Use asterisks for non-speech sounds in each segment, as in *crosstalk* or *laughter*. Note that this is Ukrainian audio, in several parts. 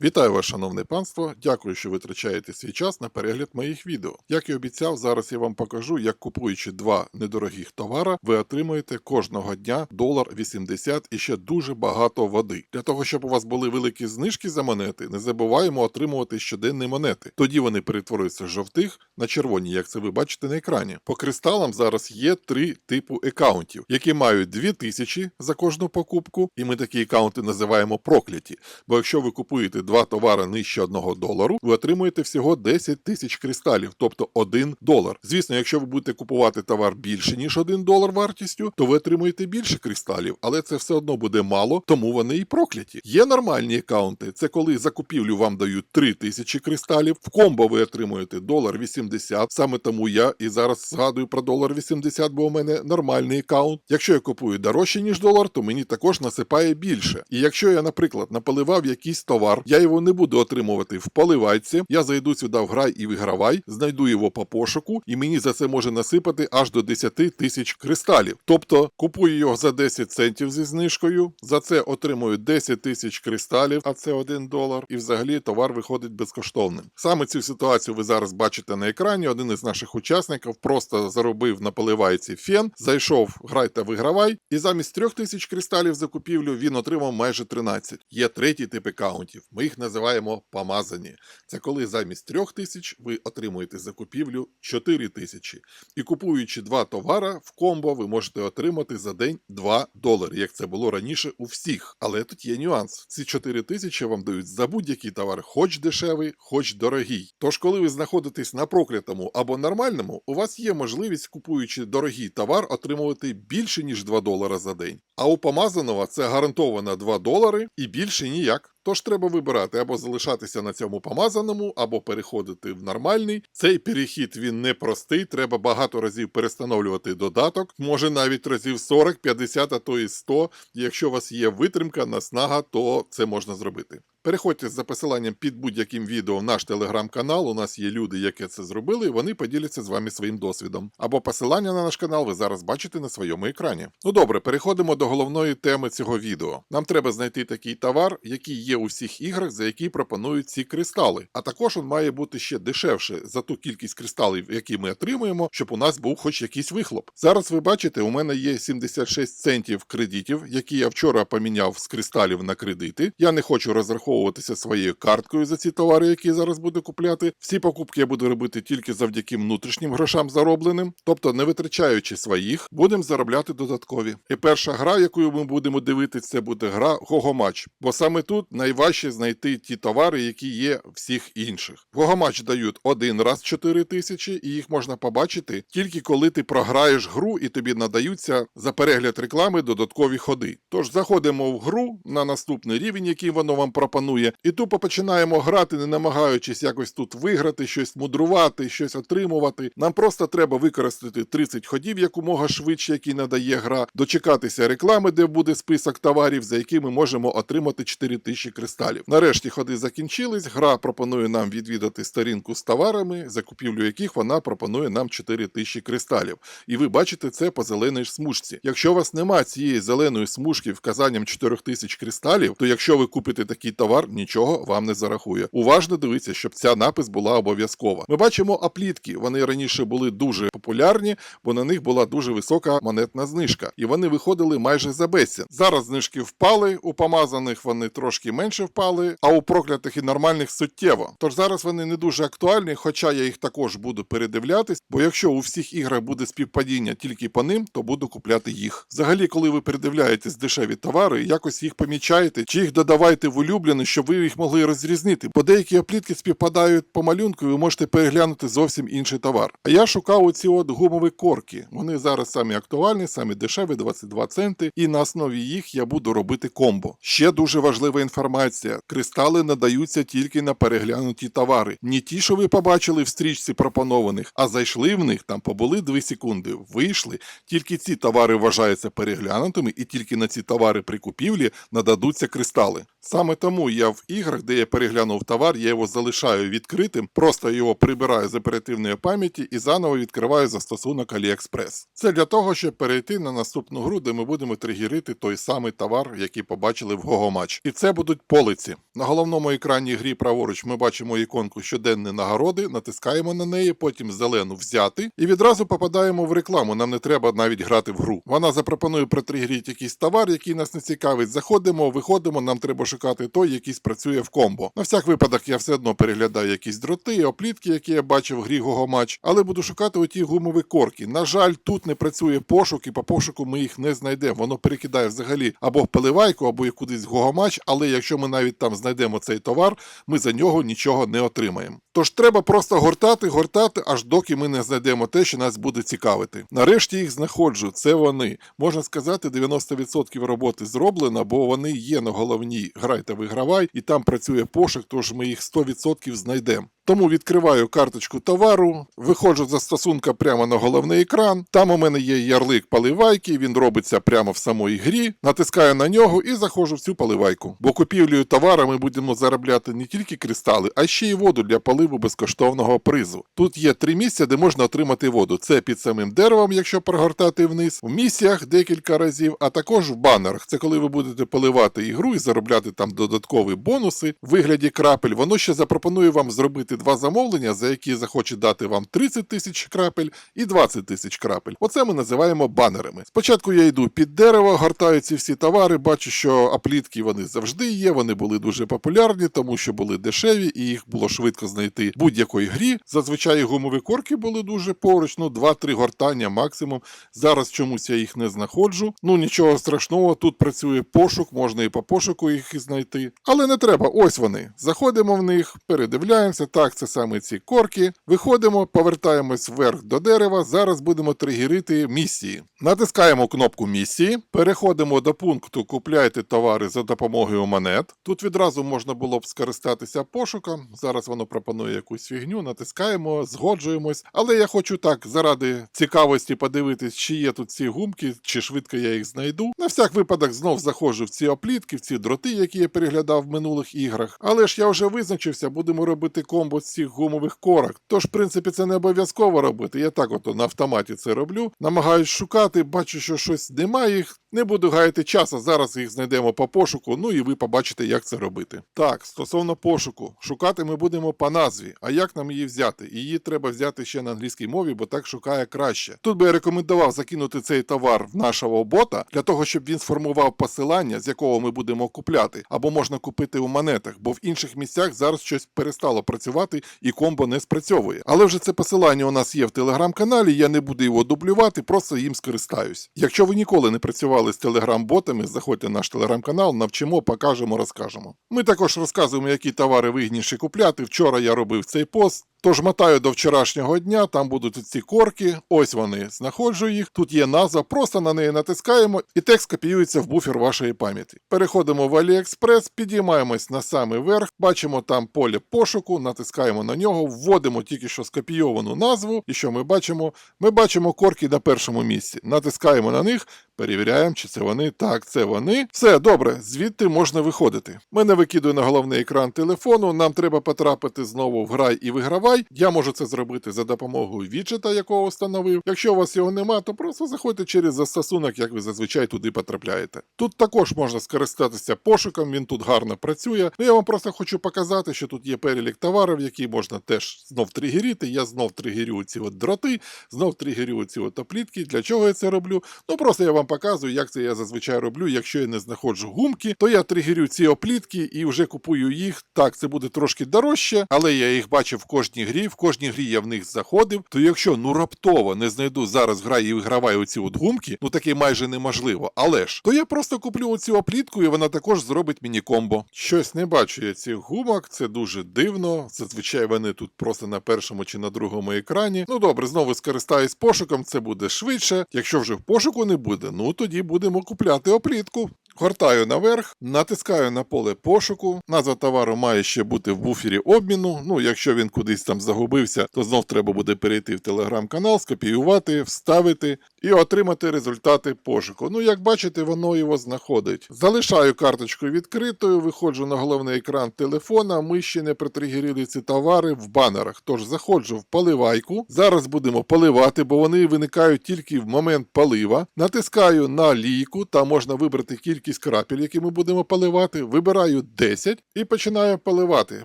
Вітаю вас, шановне панство! Дякую, що витрачаєте свій час на перегляд моїх відео. Як і обіцяв, зараз я вам покажу, як купуючи два недорогих товара, ви отримуєте кожного дня долар 80 і ще дуже багато води. Для того, щоб у вас були великі знижки за монети, не забуваємо отримувати щоденні монети. Тоді вони перетворюються з жовтих на червоні, як це ви бачите на екрані. По кристалам зараз є три типу аккаунтів, які мають 2000 за кожну покупку, і ми такі аккаунти називаємо прокляті. Бо якщо ви купуєте два товари нижче 1 долару, ви отримуєте всього 10 тисяч кристалів, тобто 1 долар. Звісно, якщо ви будете купувати товар більше ніж 1 долар вартістю, то ви отримуєте більше кристалів, але це все одно буде мало, тому вони і прокляті. Є нормальні аккаунти. Це коли за купівлю вам дають 3 тисячі кристалів. В комбо ви отримуєте долар 80. Саме тому я і зараз згадую про долар 80, бо у мене нормальний аккаунт. Якщо я купую дорожче ніж долар, то мені також насипає більше. І якщо я, наприклад, наполивав якийсь товар, я його не буду отримувати в поливайці. Я зайду сюди в грай і вигравай, знайду його по пошуку, і мені за це може насипати аж до 10 тисяч кристалів. Тобто купую його за 10 центів зі знижкою, за це отримую 10 тисяч кристалів, а це 1 долар. І взагалі товар виходить безкоштовним. Саме цю ситуацію ви зараз бачите на екрані. Один із наших учасників просто заробив на поливайці фен, зайшов грай та вигравай, і замість 3 тисяч кристалів за купівлю він отримав майже 13. Є третій тип аккаунтів. Ми їх називаємо помазані. Це коли замість 3 тисяч ви отримуєте за купівлю 4 тисячі. І купуючи два товара в комбо, ви можете отримати за день 2 долари, як це було раніше у всіх. Але тут є нюанс: ці 4 тисячі вам дають за будь-який товар, хоч дешевий, хоч дорогий. Тож, коли ви знаходитесь на проклятому або нормальному, у вас є можливість, купуючи дорогий товар, отримувати більше ніж 2 долара за день. А у помазаного це гарантовано 2 долари і більше ніяк. Тож треба вибирати або залишатися на цьому помазаному, або переходити в нормальний. Цей перехід він непростий, треба багато разів перестановлювати додаток, може навіть разів 40, 50, а то і 100. Якщо у вас є витримка, наснага, то це можна зробити. Переходьте за посиланням під будь-яким відео в наш телеграм-канал. У нас є люди, які це зробили, і вони поділяться з вами своїм досвідом. Або посилання на наш канал ви зараз бачите на своєму екрані. Ну добре, переходимо до головної теми цього відео. Нам треба знайти такий товар, який є у всіх іграх, за які пропонують ці кристали. А також він має бути ще дешевше за ту кількість кристалів, які ми отримуємо, щоб у нас був хоч якийсь вихлоп. Зараз ви бачите, у мене є 76 центів кредитів, які я вчора поміняв з кристалів на кредити. Я не хочу розраховувати розраховуватися своєю карткою за ці товари, які я зараз буду купляти. Всі покупки я буду робити тільки завдяки внутрішнім грошам заробленим, тобто не витрачаючи своїх, будемо заробляти додаткові. І перша гра, якою ми будемо дивитися, це буде гра Гогомач. Бо саме тут найважче знайти ті товари, які є всіх інших. Гогомач дають один раз 4 тисячі, і їх можна побачити тільки коли ти програєш гру і тобі надаються за перегляд реклами додаткові ходи. Тож заходимо в гру на наступний рівень, який воно вам пропонує пропонує, і тупо починаємо грати, не намагаючись якось тут виграти, щось мудрувати, щось отримувати. Нам просто треба використати 30 ходів якомога швидше, які надає гра, дочекатися реклами, де буде список товарів, за які ми можемо отримати 4000 кристалів. Нарешті ходи закінчились. Гра пропонує нам відвідати сторінку з товарами, закупівлю яких вона пропонує нам 4000 кристалів. І ви бачите це по зеленій смужці. Якщо у вас немає цієї зеленої смужки вказанням 4000 кристалів, то якщо ви купите такий товар, нічого вам не зарахує. Уважно дивіться, щоб ця напис була обов'язкова. Ми бачимо аплітки. Вони раніше були дуже популярні, бо на них була дуже висока монетна знижка, і вони виходили майже за безцін. Зараз знижки впали, у помазаних вони трошки менше впали, а у проклятих і нормальних суттєво. Тож зараз вони не дуже актуальні, хоча я їх також буду передивлятись, бо якщо у всіх іграх буде співпадіння тільки по ним, то буду купляти їх. Взагалі, коли ви передивляєтесь дешеві товари, якось їх помічаєте, чи їх додавайте в улюблений, щоб ви їх могли розрізнити. Бо деякі оплітки співпадають по малюнку, і ви можете переглянути зовсім інший товар. А я шукав оці от гумові корки. Вони зараз самі актуальні, самі дешеві, 22 центи, і на основі їх я буду робити комбо. Ще дуже важлива інформація: кристали надаються тільки на переглянуті товари. Не ті, що ви побачили в стрічці пропонованих, а зайшли в них, там побули 2 секунди, вийшли. Тільки ці товари вважаються переглянутими, і тільки на ці товари при купівлі нададуться кристали. Саме тому я в іграх, де я переглянув товар, я його залишаю відкритим, просто його прибираю з оперативної пам'яті і заново відкриваю застосунок AliExpress. Це для того, щоб перейти на наступну гру, де ми будемо тригерити той самий товар, який побачили в Гогомач. І це будуть полиці. На головному екрані грі праворуч ми бачимо іконку щоденні нагороди, натискаємо на неї, потім зелену взяти і відразу попадаємо в рекламу. Нам не треба навіть грати в гру. Вона запропонує протригерити якийсь товар, який нас не цікавить. Заходимо, виходимо. Нам треба шукати той, який спрацює в комбо. На всяк випадок я все одно переглядаю якісь дроти, оплітки, які я бачив Грігого грі Гогомач, але буду шукати оті гумові корки. На жаль, тут не працює пошук, і по пошуку ми їх не знайдемо. Воно перекидає взагалі або в поливайку, або кудись в Гогомач, але якщо ми навіть там знайдемо цей товар, ми за нього нічого не отримаємо. Тож треба просто гортати, гортати, аж доки ми не знайдемо те, що нас буде цікавити. Нарешті їх знаходжу. Це вони. Можна сказати, 90% роботи зроблено, бо вони є на головній грай та вигравай, і там працює пошук, тож ми їх 100% знайдемо. Тому відкриваю карточку товару, виходжу з застосунка прямо на головний екран. Там у мене є ярлик поливайки, він робиться прямо в самої грі. Натискаю на нього і заходжу в цю поливайку. Бо купівлею товара ми будемо заробляти не тільки кристали, а ще й воду для поливу безкоштовного призу. Тут є три місця, де можна отримати воду. Це під самим деревом, якщо прогортати вниз, в місіях декілька разів, а також в банерах. Це коли ви будете поливати ігру і заробляти там додаткові бонуси в вигляді крапель. Воно ще запропонує вам зробити два замовлення, за які захоче дати вам 30 тисяч крапель і 20 тисяч крапель. Оце ми називаємо банерами. Спочатку я йду під дерево, гортаю ці всі товари, бачу, що аплітки вони завжди є. Вони були дуже популярні, тому що були дешеві і їх було швидко знайти в будь-якої грі. Зазвичай гумові корки були дуже поруч, ну 2-3 гортання максимум. Зараз чомусь я їх не знаходжу. Ну нічого страшного, тут працює пошук, можна і по пошуку їх знайти. Але не треба, ось вони. Заходимо в них, передивляємося. Так, це саме ці корки. Виходимо, повертаємось вверх до дерева. Зараз будемо тригерити місії. Натискаємо кнопку місії, переходимо до пункту Купляйте товари за допомогою монет. Тут відразу можна було б скористатися пошуком. Зараз воно пропонує якусь фігню, натискаємо, згоджуємось. Але я хочу так, заради цікавості подивитись, чи є тут ці гумки, чи швидко я їх знайду. На всяк випадок знов заходжу в ці оплітки, в ці дроти, які я переглядав в минулих іграх. Але ж я вже визначився, будемо робити комбо з цих гумових корок. Тож, в принципі, це не обов'язково робити. Я так от на автоматі це роблю. Намагаюсь шукати, бачу, що щось немає їх. Не буду гаяти часу, зараз їх знайдемо по пошуку, ну і ви побачите, як це робити. Так, стосовно пошуку, шукати ми будемо по назві. А як нам її взяти? Її треба взяти ще на англійській мові, бо так шукає краще. Тут би я рекомендував закинути цей товар в нашого бота для того, щоб він сформував посилання, з якого ми будемо купляти, або можна купити у монетах, бо в інших місцях зараз щось перестало працювати і комбо не спрацьовує. Але вже це посилання у нас є в телеграм-каналі. Я не буду його дублювати, просто їм скористаюсь. Якщо ви ніколи не працювали з телеграм-ботами, заходьте в наш телеграм-канал, навчимо, покажемо, розкажемо. Ми також розказуємо, які товари вигідніше купляти. Вчора я робив цей пост. Тож мотаю до вчорашнього дня, там будуть ці корки, ось вони, знаходжу їх. Тут є назва, просто на неї натискаємо, і текст копіюється в буфер вашої пам'яті. Переходимо в AliExpress, підіймаємось на самий верх, бачимо там поле пошуку, натискаємо на нього, вводимо тільки що скопійовану назву. І що ми бачимо? Ми бачимо корки на першому місці. Натискаємо на них, перевіряємо, чи це вони. Так, це вони. Все добре, звідти можна виходити. Мене викидує на головний екран телефону. Нам треба потрапити знову в грай і вигравай. Я можу це зробити за допомогою віджета, якого встановив. Якщо у вас його нема, то просто заходьте через застосунок, як ви зазвичай туди потрапляєте. Тут також можна скористатися пошуком, він тут гарно працює. Ну я вам просто хочу показати, що тут є перелік товарів, які можна теж знов тригерити. Я знов тригерю ці от дроти, знов тригерю ці от оплітки. Для чого я це роблю? Ну просто я вам показую, як це я зазвичай роблю. Якщо я не знаходжу гумки, то я тригерю ці оплітки і вже купую їх. Так, це буде трошки дорожче, але я їх бачив в кожній грі. В кожній грі я в них заходив. То якщо ну раптово не знайду зараз гра і виграваю оці от гумки, ну таке майже неможливо. Але ж то я просто куплю оцю оплітку, і вона також зробить мені комбо. Щось не бачу я цих гумок, це дуже дивно. Зазвичай вони тут просто на першому чи на другому екрані. Ну добре, знову скористаюсь пошуком, це буде швидше. Якщо вже в пошуку не буде, ну тоді будемо купляти оплітку. Гортаю наверх, натискаю на поле пошуку. Назва товару має ще бути в буфері обміну. Ну, якщо він кудись там загубився, то знов треба буде перейти в телеграм-канал, скопіювати, вставити і отримати результати пошуку. Ну, як бачите, воно його знаходить. Залишаю карточку відкритою, виходжу на головний екран телефона. Ми ще не притригерили ці товари в банерах. Тож заходжу в поливайку. Зараз будемо поливати, бо вони виникають тільки в момент полива. Натискаю на лійку, там можна вибрати кількість крапель, які ми будемо поливати. Вибираю 10 і починаю поливати.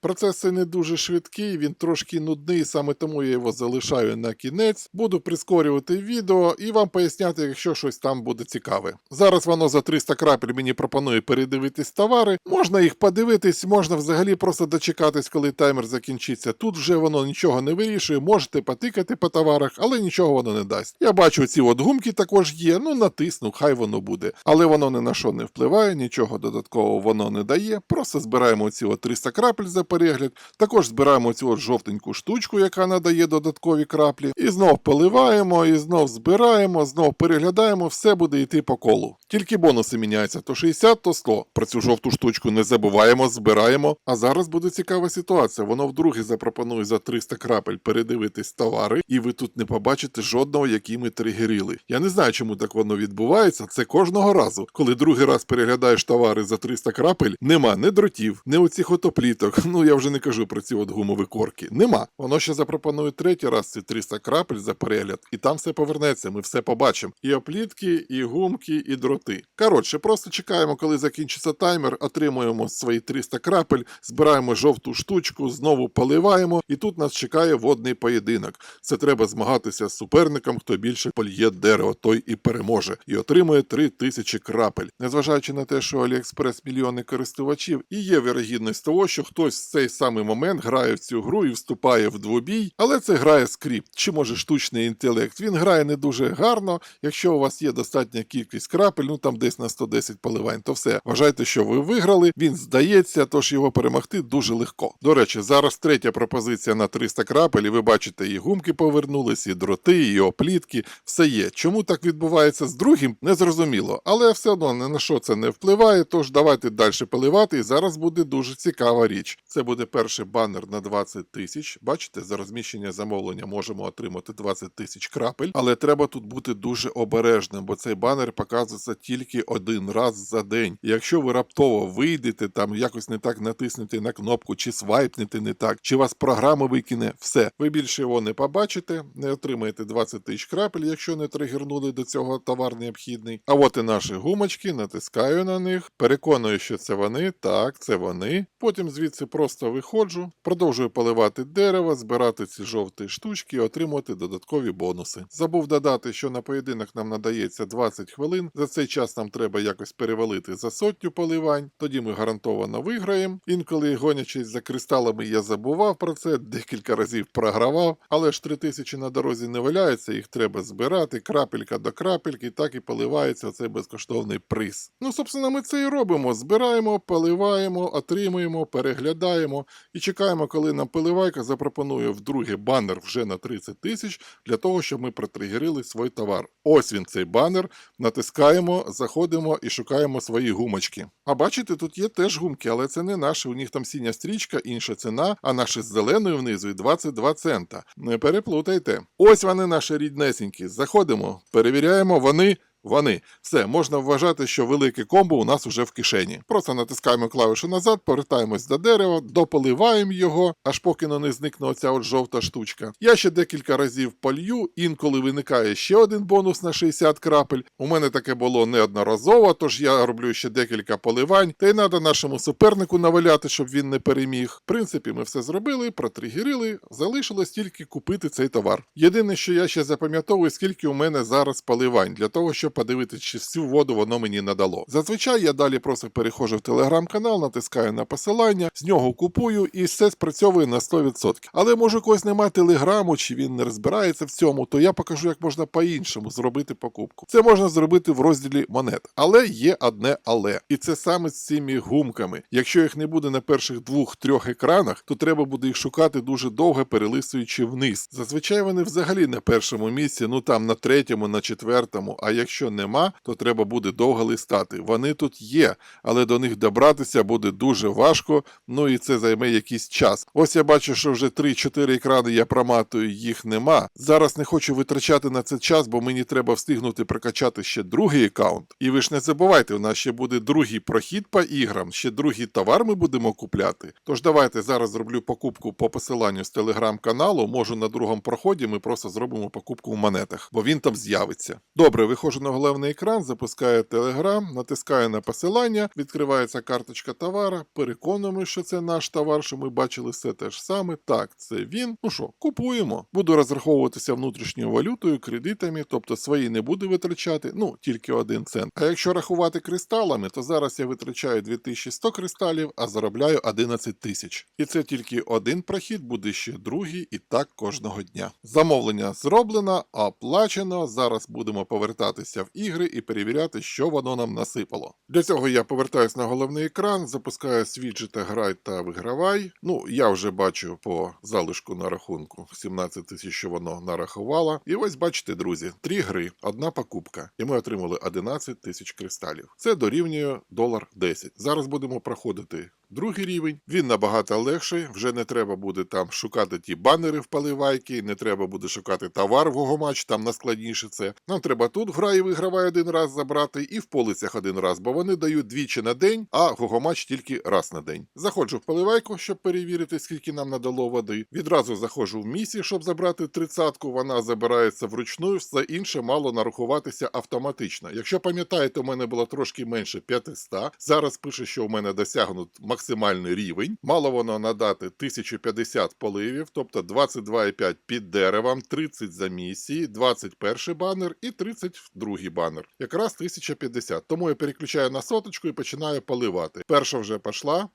Процес цей не дуже швидкий, він трошки нудний, саме тому я його залишаю на кінець. Буду прискорювати відео і вам поясняти, якщо щось там буде цікаве. Зараз воно за 300 крапель мені пропонує передивитись товари. Можна їх подивитись, можна взагалі просто дочекатись, коли таймер закінчиться. Тут вже воно нічого не вирішує, можете потикати по товарах, але нічого воно не дасть. Я бачу, ці от гумки також є. Ну натисну, хай воно буде. Але воно ні на що не впливає, нічого додаткового воно не дає. Просто збираємо ці от 300 крапель за перегляд. Також збираємо цю жовтеньку штучку, яка надає додаткові краплі. І знов поливаємо, і знов збираємо, знов переглядаємо, все буде йти по колу. Тільки бонуси міняються то 60, то 100. Про цю жовту штучку не забуваємо, збираємо. А зараз буде цікава ситуація. Воно вдруге запропонує за 300 крапель передивитись товари, і ви тут не побачите жодного, який ми тригерили. Я не знаю, чому так воно відбувається. Це кожного разу. Коли другий раз переглядаєш товари за 300 крапель, нема ні дротів, ні оцих отопліток. Ну я вже не кажу про ці от гумові корки. Нема. Воно ще запропонує третій раз ці 300 крапель за перегляд, і там все повернеться. Ми все побачимо. І оплітки, і гумки, і дроти. Коротше, просто чекаємо, коли закінчиться таймер, отримуємо свої 300 крапель, збираємо жовту штучку, знову поливаємо, і тут нас чекає водний поєдинок. Це треба змагатися з суперником, хто більше польє дерево, той і переможе, і отримує 3000 крапель. Незважаючи на те, що AliExpress мільйони користувачів, і є вірогідність того, що хтось в цей самий момент грає в цю гру і вступає в двобій, але це грає скрипт, чи може штучний інтелект. Він грає не дуже гарно. Якщо у вас є достатня кількість крапель, ну там десь на 110 поливань, то все. Вважайте, що ви виграли. Він здається, тож його перемогти дуже легко. До речі, зараз третя пропозиція на 300 крапель, і ви бачите, і гумки повернулись, і дроти, і оплітки. Все є. Чому так відбувається з другим, не зрозуміло. Але все одно ні на що це не впливає. Тож давайте далі поливати. І зараз буде дуже цікава річ. Це буде перший банер на 20 тисяч. Бачите, за розміщення замовлення можемо отримати 20 тисяч крапель, але треба тут бути дуже обережним, бо цей банер показується тільки один раз за день. І якщо ви раптово вийдете, там якось не так натиснете на кнопку, чи свайпнете не так, чи вас програма викине, все. Ви більше його не побачите, не отримаєте 20 тисяч крапель, якщо не тригернули до цього товар необхідний. А от і наші гумочки, натискаю на них, переконую, що це вони. Так, це вони. Потім звідси просто виходжу, продовжую поливати дерево, збирати ці жовті штучки і отримувати додаткові бонуси. Забув додати, що на поєдинок нам надається 20 хвилин. За цей час нам треба якось перевалити за сотню поливань. Тоді ми гарантовано виграємо. Інколи гонячись за кристалами, я забував про це, декілька разів програвав, але ж 3000 на дорозі не валяються, їх треба збирати, крапелька до крапельки, так і поливається цей безкоштовний приз. Ну, собственно, ми це і робимо. Збираємо, поливаємо, отримуємо, переглядаємо і чекаємо, коли нам поливайка запропонує вдруге банер вже на 30 тисяч для того, щоб ми протригерили свій товар. Ось він цей банер. Натискаємо, заходимо і шукаємо свої гумочки. А бачите, тут є теж гумки, але це не наші. У них там синя стрічка, інша ціна, а наші з зеленою внизу і 22 цента. Не переплутайте. Ось вони наші ріднесенькі. Заходимо, перевіряємо, вони. Вони все можна вважати, що велике комбо у нас уже в кишені. Просто натискаємо клавішу назад, повертаємось до дерева, дополиваємо його, аж поки не зникне оця от жовта штучка. Я ще декілька разів полью, інколи виникає ще один бонус на 60 крапель. У мене таке було неодноразово, тож я роблю ще декілька поливань, та й треба нашому супернику наваляти, щоб він не переміг. В принципі, ми все зробили, протригерили, залишилось тільки купити цей товар. Єдине, що я ще запам'ятовую, скільки у мене зараз поливань, для того, щоб подивитися, чи всю воду воно мені надало. Зазвичай я далі просто переходжу в телеграм-канал, натискаю на посилання, з нього купую і все спрацьовує на 100%. Але може когось немає телеграму, чи він не розбирається в цьому, то я покажу, як можна по-іншому зробити покупку. Це можна зробити в розділі монет. Але є одне але. І це саме з цими гумками. Якщо їх не буде на перших двох-трьох екранах, то треба буде їх шукати дуже довго, перелистуючи вниз. Зазвичай вони взагалі на першому місці, ну там на третьому, на четвертому. А якщо Якщо нема, то треба буде довго листати. Вони тут є, але до них добратися буде дуже важко, ну і це займе якийсь час. Ось я бачу, що вже 3-4 екрани я проматую, їх нема. Зараз не хочу витрачати на це час, бо мені треба встигнути прокачати ще другий аккаунт. І ви ж не забувайте, у нас ще буде другий прохід по іграм, ще другий товар ми будемо купляти. Тож давайте зараз зроблю покупку по посиланню з телеграм-каналу. Можу на другому проході ми просто зробимо покупку в монетах, бо він там з'явиться. Добре, виходжу на головний екран, запускаю телеграм, натискаю на посилання, відкривається карточка товара, переконуємо, що це наш товар, що ми бачили все те ж саме. Так, це він. Ну що, купуємо. Буду розраховуватися внутрішньою валютою, кредитами, тобто свої не буду витрачати, ну тільки один цент. А якщо рахувати кристалами, то зараз я витрачаю 2100 кристалів, а заробляю 11 тисяч. І це тільки один прохід, буде ще другий, і так кожного дня. Замовлення зроблено, оплачено. Зараз будемо повертатися в ігри і перевіряти, що воно нам насипало. Для цього я повертаюсь на головний екран, запускаю свіджета грай та вигравай. Ну, я вже бачу по залишку на рахунку 17 тисяч, що воно нарахувало. І ось бачите, друзі, три гри, одна покупка. І ми отримали 11 тисяч кристалів. Це дорівнює долар 10. Зараз будемо проходити Другий рівень він набагато легший, вже не треба буде там шукати ті банери в поливайки, не треба буде шукати товар в Гогомач, там наскладніше це. Нам треба тут в грає вигравай один раз забрати і в полицях один раз, бо вони дають двічі на день, а Гогомач тільки раз на день. Заходжу в поливайку, щоб перевірити, скільки нам надало води. Відразу заходжу в місії, щоб забрати тридцятку. Вона забирається вручну, все інше мало нарахуватися автоматично. Якщо пам'ятаєте, у мене було трошки менше 500, Зараз пише, що у мене досягнут максимальний рівень. Мало воно надати 1050 поливів, тобто 22,5 під деревом, 30 за місії, 21 банер і 32 банер. Якраз 1050. Тому я переключаю на соточку і починаю поливати. Перша вже пішла,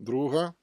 друга,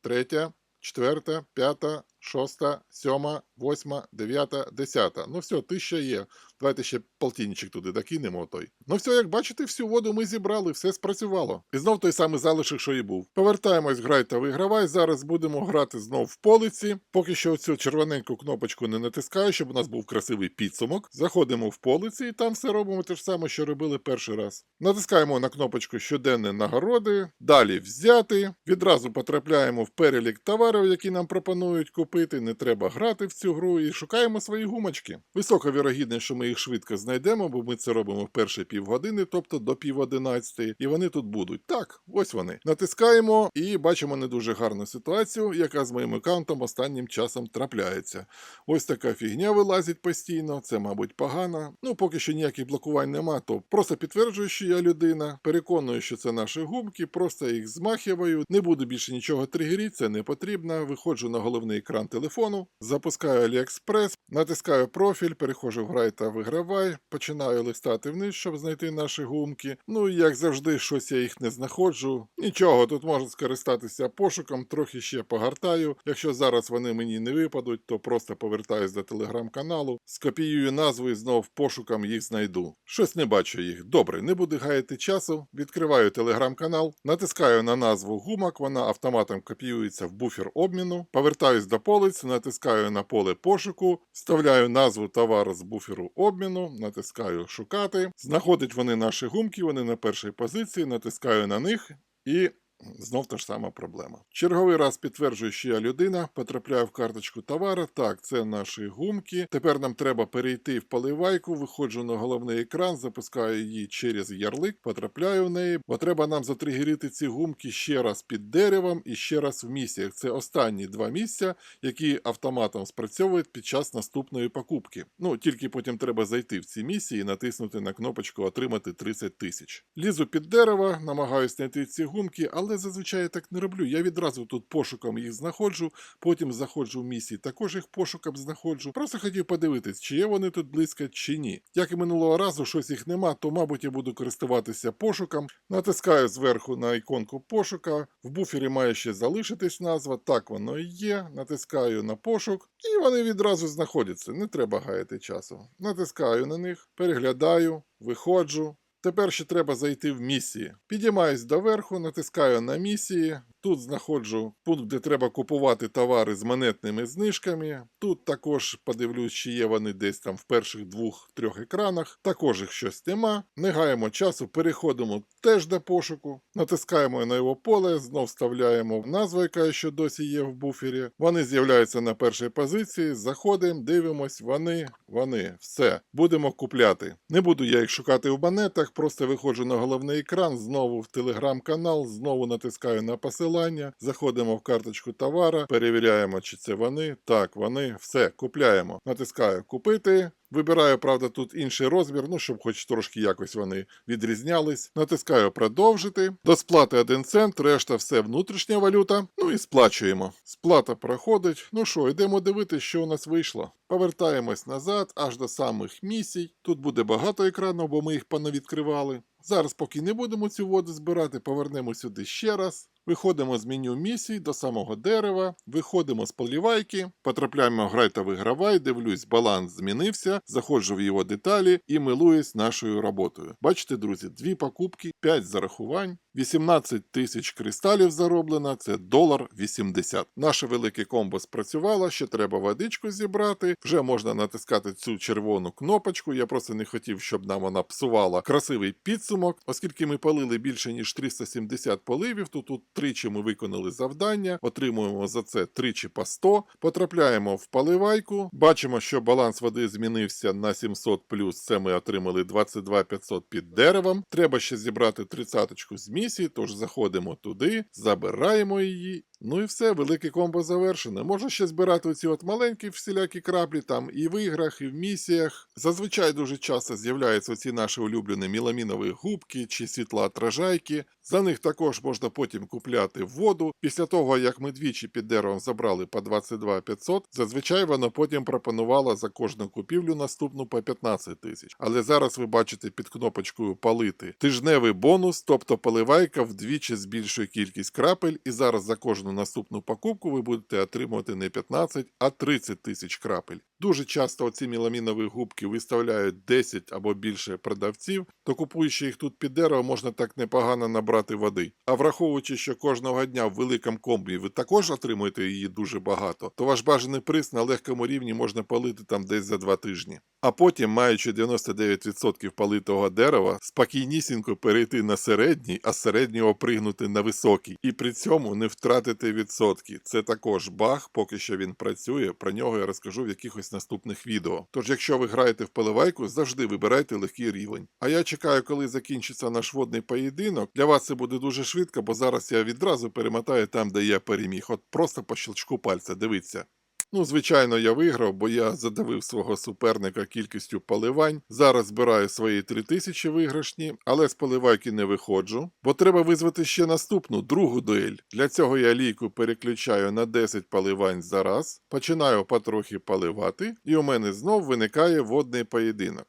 третя, четверта, п'ята, шоста, сьома, восьма, дев'ята, десята. Ну все, тисяча є. Давайте ще полтинничок туди докинемо той. Ну все, як бачите, всю воду ми зібрали, все спрацювало. І знов той самий залишок, що і був. Повертаємось, грай та вигравай. Зараз будемо грати знов в полиці. Поки що цю червоненьку кнопочку не натискаю, щоб у нас був красивий підсумок. Заходимо в полиці і там все робимо те ж саме, що робили перший раз. Натискаємо на кнопочку щоденні нагороди. Далі взяти. Відразу потрапляємо в перелік товарів, які нам пропонують купити. Не треба грати в цю гру і шукаємо свої гумочки. Висока вірогідність, що ми їх швидко знайдемо, бо ми це робимо в перші півгодини, тобто до пів одинадцятої, і вони тут будуть. Так, ось вони. Натискаємо і бачимо не дуже гарну ситуацію, яка з моїм аккаунтом останнім часом трапляється. Ось така фігня вилазить постійно, це, мабуть, погано. Ну, поки що ніяких блокувань нема, то просто підтверджую, що я людина, переконую, що це наші гумки, просто їх змахиваю, не буду більше нічого тригерити, це не потрібно. Виходжу на головний екран телефону, запускаю AliExpress, натискаю профіль, переходжу в грай та вигравай, починаю листати вниз, щоб знайти наші гумки. Ну і як завжди, щось я їх не знаходжу. Нічого, тут можна скористатися пошуком, трохи ще погортаю. Якщо зараз вони мені не випадуть, то просто повертаюсь до телеграм-каналу, скопіюю назву і знов пошуком їх знайду. Щось не бачу їх. Добре, не буду гаяти часу. Відкриваю телеграм-канал, натискаю на назву гумок, вона автоматом копіюється в буфер обміну. Повертаюсь до полиць, натискаю на поле пошуку, вставляю назву товару з буферу обміну, натискаю шукати. Знаходять вони наші гумки, вони на першій позиції, натискаю на них і. Знов та ж сама проблема. Черговий раз підтверджую, що я людина, потрапляю в карточку товара. Так, це наші гумки. Тепер нам треба перейти в поливайку, виходжу на головний екран, запускаю її через ярлик, потрапляю в неї, бо треба нам затригерити ці гумки ще раз під деревом і ще раз в місіях. Це останні два місця, які автоматом спрацьовують під час наступної покупки. Ну, тільки потім треба зайти в ці місії і натиснути на кнопочку Отримати 30 тисяч. Лізу під дерево, намагаюся знайти ці гумки, але зазвичай я так не роблю. Я відразу тут пошуком їх знаходжу, потім заходжу в місії, також їх пошуком знаходжу. Просто хотів подивитись, чи є вони тут близько, чи ні. Як і минулого разу, щось їх нема, то, мабуть, я буду користуватися пошуком. Натискаю зверху на іконку пошука. В буфері має ще залишитись назва. Так воно і є. Натискаю на пошук, і вони відразу знаходяться. Не треба гаяти часу. Натискаю на них, переглядаю, виходжу. Тепер ще треба зайти в місії. Підіймаюсь доверху, натискаю на місії. Тут знаходжу пункт, де треба купувати товари з монетними знижками. Тут також подивлюсь, чи є вони десь там в перших двох-трьох екранах. Також їх щось нема. Не гаємо часу, переходимо теж до пошуку. Натискаємо на його поле, знов вставляємо назву, яка ще досі є в буфері. Вони з'являються на першій позиції. Заходимо, дивимось, вони, вони, все. Будемо купляти. Не буду я їх шукати в монетах, просто виходжу на головний екран, знову в телеграм-канал, знову натискаю на посилання, заходимо в карточку товара, перевіряємо, чи це вони. Так, вони, все, купляємо. Натискаю купити. Вибираю, правда, тут інший розмір, ну щоб хоч трошки якось вони відрізнялись. Натискаю продовжити. До сплати 1 цент, решта все внутрішня валюта. Ну і сплачуємо. Сплата проходить. Ну що, йдемо дивитися, що у нас вийшло. Повертаємось назад, аж до самих місій. Тут буде багато екранів, бо ми їх понавідкривали. Зараз, поки не будемо цю воду збирати, повернемо сюди ще раз. Виходимо з меню місій до самого дерева, виходимо з полівайки, потрапляємо в грай та вигравай, дивлюсь, баланс змінився, заходжу в його деталі і милуюсь нашою роботою. Бачите, друзі, дві покупки, 5 зарахувань, 18 тисяч кристалів зароблено, це долар 80. Наше велике комбо спрацювало, ще треба водичку зібрати. Вже можна натискати цю червону кнопочку. Я просто не хотів, щоб нам вона псувала красивий підсумок, оскільки ми палили більше ніж 370 поливів, то тут тричі ми виконали завдання, отримуємо за це тричі по 100, потрапляємо в поливайку, бачимо, що баланс води змінився на 700 Це ми отримали 22 500 під деревом. Треба ще зібрати тридцяточку з місії, тож заходимо туди, забираємо її. Ну і все, велике комбо завершене. Можна ще збирати оці от маленькі всілякі краплі там і в іграх, і в місіях. Зазвичай дуже часто з'являються оці наші улюблені міламінові губки чи світлоотражайки. За них також можна потім купляти воду. Після того, як ми двічі під деревом забрали по 22 500, зазвичай воно потім пропонувало за кожну купівлю наступну по 15 тисяч. Але зараз ви бачите під кнопочкою палити тижневий бонус, тобто поливайка вдвічі збільшує кількість крапель, і зараз за кожну наступну покупку ви будете отримувати не 15, а 30 тисяч крапель. Дуже часто оці міламінові губки виставляють 10 або більше продавців, то купуючи їх тут під дерево, можна так непогано набрати води. А враховуючи, що кожного дня в великому комбі ви також отримуєте її дуже багато, то ваш бажаний приз на легкому рівні можна палити там десь за 2 тижні. А потім, маючи 99% палитого дерева, спокійнісінько перейти на середній, а середнього пригнути на високий, і при цьому не втратити відсотки. Це також баг, поки що він працює. Про нього я розкажу в якихось наступних відео. Тож, якщо ви граєте в поливайку, завжди вибирайте легкий рівень. А я чекаю, коли закінчиться наш водний поєдинок. Для вас це буде дуже швидко, бо зараз я відразу перемотаю там, де я переміг. От просто по щелчку пальця. Дивіться. Ну, звичайно, я виграв, бо я задавив свого суперника кількістю поливань. Зараз збираю свої 3000 виграшні, але з поливайки не виходжу, бо треба визвати ще наступну, другу дуель. Для цього я лійку переключаю на 10 поливань за раз, починаю потрохи поливати, і у мене знов виникає водний поєдинок.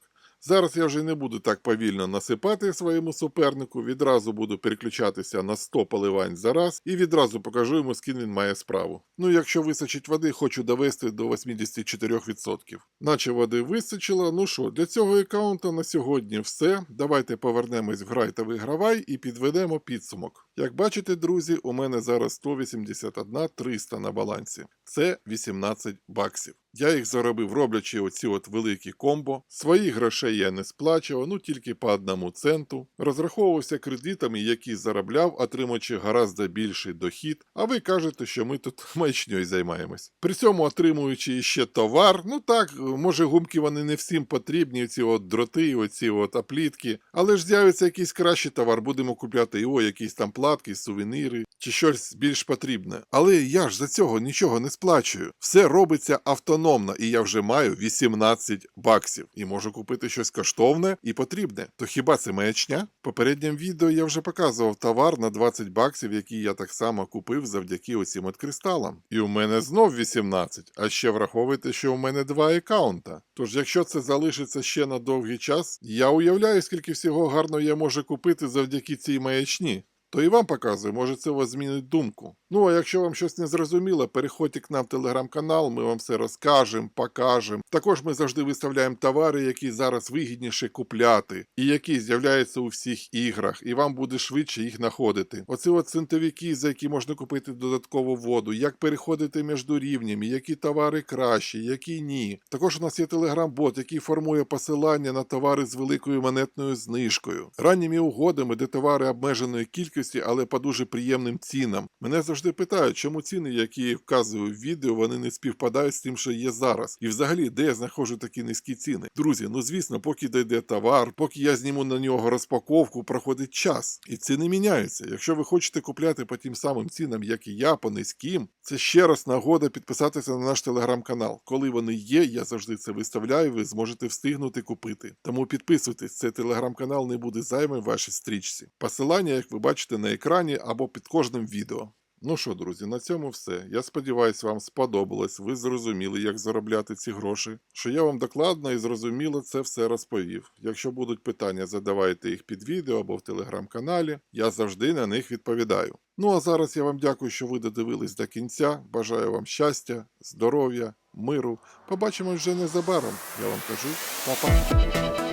Зараз я вже не буду так повільно насипати своєму супернику, відразу буду переключатися на 100 поливань за раз і відразу покажу йому, з ким він має справу. Ну, якщо висачить води, хочу довести до 84%. Наче води вистачило, ну що, для цього аккаунту на сьогодні все. Давайте повернемось в грай та вигравай і підведемо підсумок. Як бачите, друзі, у мене зараз 181 300 на балансі. Це 18 баксів. Я їх заробив, роблячи оці от великі комбо. Своїх грошей я не сплачував, ну тільки по одному центу. Розраховувався кредитами, які заробляв, отримуючи гораздо більший дохід. А ви кажете, що ми тут *laughs* маячньою займаємось. При цьому отримуючи ще товар, ну так, може гумки вони не всім потрібні, ці от дроти, оці от оплітки. Але ж з'явиться якийсь кращий товар, будемо купляти його, якісь там платки, сувеніри чи щось більш потрібне. Але я ж за цього нічого не сплачую. Все робиться автономно, і я вже маю 18 баксів і можу купити щось коштовне і потрібне. То хіба це маячня? В попередньому відео я вже показував товар на 20 баксів, який я так само купив завдяки оцім от кристалам. І у мене знов 18, а ще враховуйте, що у мене два аккаунта. Тож, якщо це залишиться ще на довгий час, я уявляю, скільки всього гарно я можу купити завдяки цій маячні. То і вам показую, може це вас змінить думку. Ну а якщо вам щось не зрозуміло, переходьте к нам в телеграм-канал, ми вам все розкажемо, покажемо. Також ми завжди виставляємо товари, які зараз вигідніше купляти, і які з'являються у всіх іграх, і вам буде швидше їх знаходити. Оці от центовики, за які можна купити додаткову воду, як переходити між рівнями, які товари кращі, які ні. Також у нас є телеграм-бот, який формує посилання на товари з великою монетною знижкою, ранніми угодами, де товари обмеженої кількості, але по дуже приємним цінам. Мене завжди питають, чому ціни, які вказую в відео, вони не співпадають з тим, що є зараз. І взагалі, де я знаходжу такі низькі ціни. Друзі, ну звісно, поки дійде товар, поки я зніму на нього розпаковку, проходить час. І ціни міняються. Якщо ви хочете купляти по тим самим цінам, як і я, по низьким, це ще раз нагода підписатися на наш телеграм-канал. Коли вони є, я завжди це виставляю, ви зможете встигнути купити. Тому підписуйтесь, цей телеграм-канал не буде зайвим в вашій стрічці. Посилання, як ви бачите на екрані або під кожним відео. Ну що, друзі, на цьому все. Я сподіваюся, вам сподобалось, ви зрозуміли, як заробляти ці гроші. Що я вам докладно і зрозуміло це все розповів. Якщо будуть питання, задавайте їх під відео або в телеграм-каналі. Я завжди на них відповідаю. Ну а зараз я вам дякую, що ви додивились до кінця. Бажаю вам щастя, здоров'я, миру. Побачимось вже незабаром. Я вам кажу, па-па.